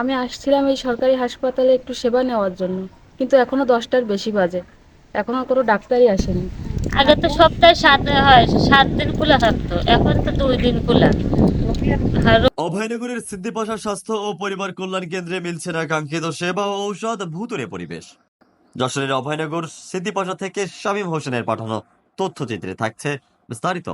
আমি আসছিলাম এই সরকারি হাসপাতালে একটু সেবা নেওয়ার জন্য কিন্তু এখনও দশটার বেশি বাজে। এখনও কোনো ডাক্তারই আসেনি। আগে তো সপ্তাহে সাত হয় সাত দিন খোলা থাকতো এখন তো দুই দিন খোলা। আর অভয়নগরের সিদ্ধিপাশা স্বাস্থ্য ও পরিবার কল্যাণ কেন্দ্রে মিলছে না কাঙ্ক্ষিত সেবা ও ঔষধ ভূতুরে পরিবেশ। যশোরের অভয়নগর সিদ্ধিপাশা থেকে শামীম হোসেনের পাঠানো তথ্যচিত্রে থাকছে বিস্তারিত।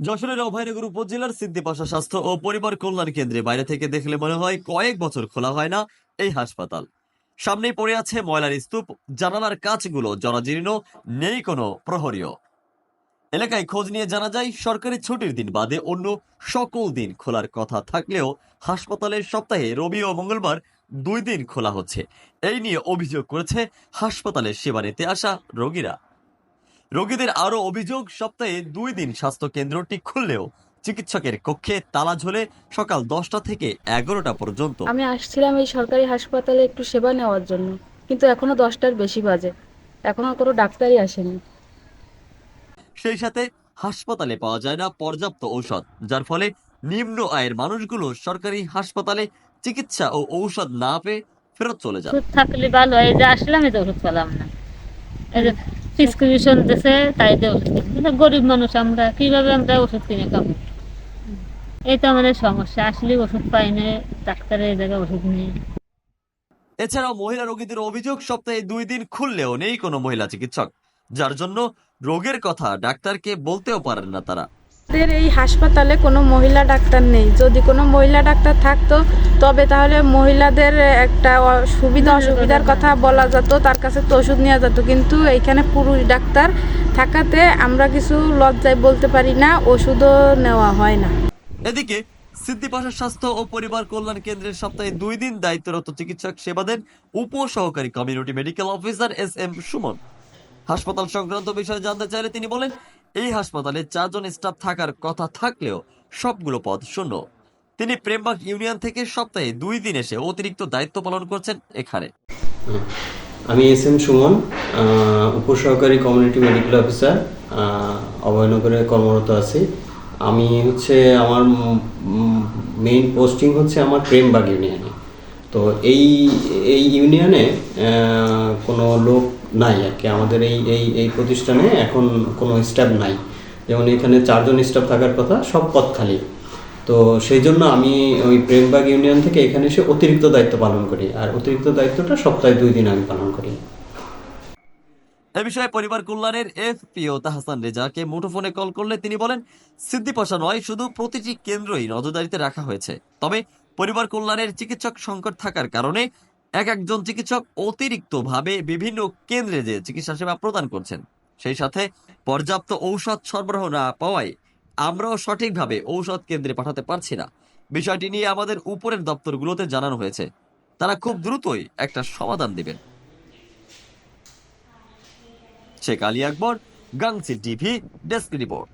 যশোরের অভয়নগর উপজেলার সিদ্ধিপাশা স্বাস্থ্য ও পরিবার কল্যাণ কেন্দ্রে বাইরে থেকে দেখলে মনে হয় কয়েক বছর খোলা হয় না এই হাসপাতাল। সামনেই পড়ে আছে ময়লার স্তূপ, জানালার কাঁচগুলো জরাজীর্ণ, নেই কোনো প্রহরীয় এলাকায় খোঁজ নিয়ে জানা যায়, সরকারি ছুটির দিন বাদে অন্য সকল দিন খোলার কথা থাকলেও হাসপাতালের সপ্তাহে রবি ও মঙ্গলবার দুই দিন খোলা হচ্ছে। এই নিয়ে অভিযোগ করেছে হাসপাতালে সেবা নিতে আসা রোগীরা। রোগীদের আরও অভিযোগ সপ্তাহে দুই দিন স্বাস্থ্য কেন্দ্রটি খুললেও চিকিৎসকের কক্ষে তালা ঝোলে সকাল দশটা থেকে এগারোটা পর্যন্ত। আমি আসছিলাম এই সরকারি হাসপাতালে একটু সেবা নেওয়ার জন্য কিন্তু এখনও দশটার বেশি বাজে। এখনও কোনো ডাক্তারই আসেনি। সেই সাথে হাসপাতালে পাওয়া যায় না পর্যাপ্ত ঔষধ যার ফলে নিম্ন আয়ের মানুষগুলো সরকারি হাসপাতালে চিকিৎসা ও ঔষধ না পেয়ে ফেরত চলে যায় থাকলে ভালো হয় এই যে আসলাম এই যে ওষুধ পেলাম না। প্রেসক্রিপশন দিছে তাই দিয়ে ওষুধ গরিব মানুষ আমরা, কীভাবে আমরা ওষুধ কিনে খাব? তো আমাদের সমস্যা। আসলে ওষুধ পাই না ডাক্তারের জায়গায় ওষুধ নেই। এছাড়াও মহিলা রোগীদের অভিযোগ, সপ্তাহে দুই দিন খুললেও নেই কোনো মহিলা চিকিৎসক। যার জন্য রোগের কথা ডাক্তারকে বলতেও পারেন না তারা। আমাদের এই হাসপাতালে কোনো মহিলা ডাক্তার নেই। যদি কোনো মহিলা ডাক্তার থাকতো তবে তাহলে মহিলাদের একটা সুবিধা অসুবিধার কথা বলা যেত তার কাছে তো ওষুধ নেওয়া যেত। কিন্তু এইখানে পুরুষ ডাক্তার থাকাতে আমরা কিছু লজ্জায় বলতে পারি না ওষুধও নেওয়া হয় না। এদিকে সিদ্ধিপাশা স্বাস্থ্য ও পরিবার কল্যাণ কেন্দ্রের সপ্তাহে দুই দিন দায়িত্বরত চিকিৎসক সেবা দেন উপ সহকারী community medical officer S M Sumon. হাসপাতাল সংক্রান্ত বিষয়ে জানতে চাইলে তিনি বলেন এই হাসপাতালে চারজন স্টাফ থাকার কথা থাকলেও সবগুলো পদ শূন্য। তিনি প্রেমবাগ ইউনিয়ন থেকে সপ্তাহে দুই দিন এসে অতিরিক্ত দায়িত্ব পালন করছেন এখানে। আমি এস এম সুমন উপসহকারী কমিউনিটি মেডিকেল অফিসার অভয়নগরে কর্মরত আছি। আমি হচ্ছে আমার মেইন পোস্টিং হচ্ছে আমার প্রেমবাগ ইউনিয়নে। তো এই এই ইউনিয়নে কোনো লোক নাই আর কি। আমাদের এই এই এই প্রতিষ্ঠানে এখন কোনো স্টাফ নাই। যেমন এখানে চারজন স্টাফ থাকার কথা, সব পদ খালি। তো সেই জন্য আমি ওই প্রেমবাগ ইউনিয়ন থেকে এখানে এসে অতিরিক্ত দায়িত্ব পালন করি। আর অতিরিক্ত দায়িত্বটা সপ্তাহে দুই দিন আমি পালন করি। এ বিষয়ে পরিবার কল্যাণের এফপিও তাহসান রেজাকে মুঠোফোনে কল করলে তিনি বলেন সিদ্ধিপাশা নয়, শুধু প্রতিটি কেন্দ্রই নজরদারিতে রাখা হয়েছে। তবে পরিবার কল্যাণের চিকিৎসক সংকট থাকার কারণে এক একজন চিকিৎসক অতিরিক্তভাবে বিভিন্ন কেন্দ্রে যে চিকিৎসা সেবা প্রদান করছেন। সেই সাথে পর্যাপ্ত ঔষধ সরবরাহ না পাওয়ায় আমরাও সঠিকভাবে ঔষধ কেন্দ্রে পাঠাতে পারছি না। বিষয়টি নিয়ে আমাদের উপরের দপ্তরগুলোতে জানানো হয়েছে। তারা খুব দ্রুতই একটা সমাধান দেবেন। শেখ আলী আকবর গাংসি টিভি, ডেস্ক রিপোর্ট।